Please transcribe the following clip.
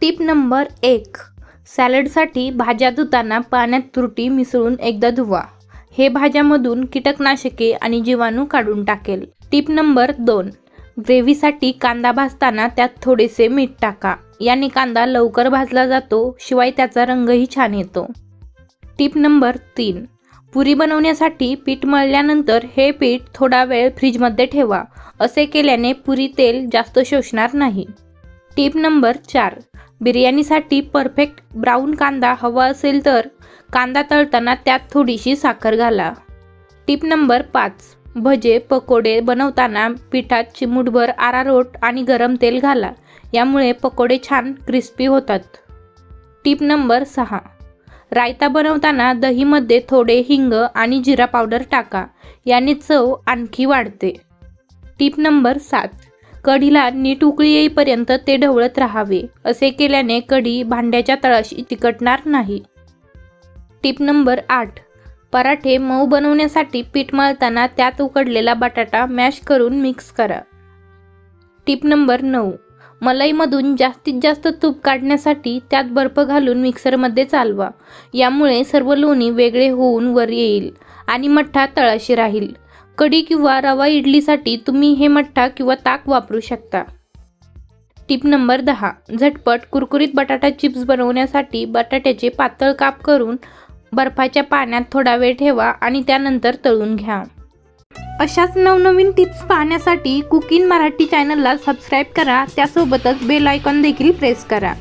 Tip number एक सॅलडसाठी भाज्या धुताना पाण्यात तुरटी मिसळून एकदा धुवा. हे भाज्यामधून कीटकनाशके आणि जीवाणू काढून टाकेल. टिप नंबर दोन ग्रेव्हीसाठी कांदा भाजताना त्यात थोडेसे मीठ टाका. याने कांदा लवकर भाजला जातो शिवाय त्याचा रंगही छान येतो. टिप नंबर तीन पुरी बनवण्यासाठी पीठ मळल्यानंतर हे पीठ थोडा वेळ फ्रीजमध्ये ठेवा. असे केल्याने पुरी तेल जास्त शोषणार नाही. टिप नंबर चार बिर्याणीसाठी परफेक्ट ब्राऊन कांदा हवा असेल तर कांदा तळताना त्यात थोडीशी साखर घाला. टिप नंबर पाच. भजे पकोडे बनवताना पिठात चिमूटभर आरारोट आणि गरम तेल घाला. यामुळे पकोडे छान क्रिस्पी होतात. टिप नंबर सहा. रायता बनवताना दहीमध्ये थोडे हिंग आणि जिरा पावडर टाका. याने चव आणखी वाढते. टिप नंबर सात. कढीला नीट उकळी येईपर्यंत ते ढवळत राहावे. असे केल्याने कढी भांड्याच्या तळाशी चिकटणार नाही. टिप नंबर आठ. पराठे मऊ बनवण्यासाठी पीठ मळताना त्यात उकडलेला बटाटा मॅश करून मिक्स करा. टिप नंबर नऊ. मलईमधून जास्तीत जास्त तूप काढण्यासाठी त्यात बर्फ घालून मिक्सरमध्ये चालवा. यामुळे सर्व लोणी वेगळे होऊन वर येईल आणि मठ्ठा तळाशी राहील. कढी किंवा रवा इडलीसाठी तुम्ही हे मठ्ठा किंवा ताक वापरू शकता. टिप नंबर दहा. झटपट कुरकुरीत बटाटा चिप्स बनवण्यासाठी बटाट्याचे पातळ काप करून बर्फाच्या पाण्यात थोडा वेळ ठेवा आणि त्यानंतर तळून घ्या. अशाच नवनवीन टिप्स पाहण्यासाठी कुकिंग मराठी चॅनलला सबस्क्राईब करा. त्यासोबतच बेल आयकॉन देखील प्रेस करा.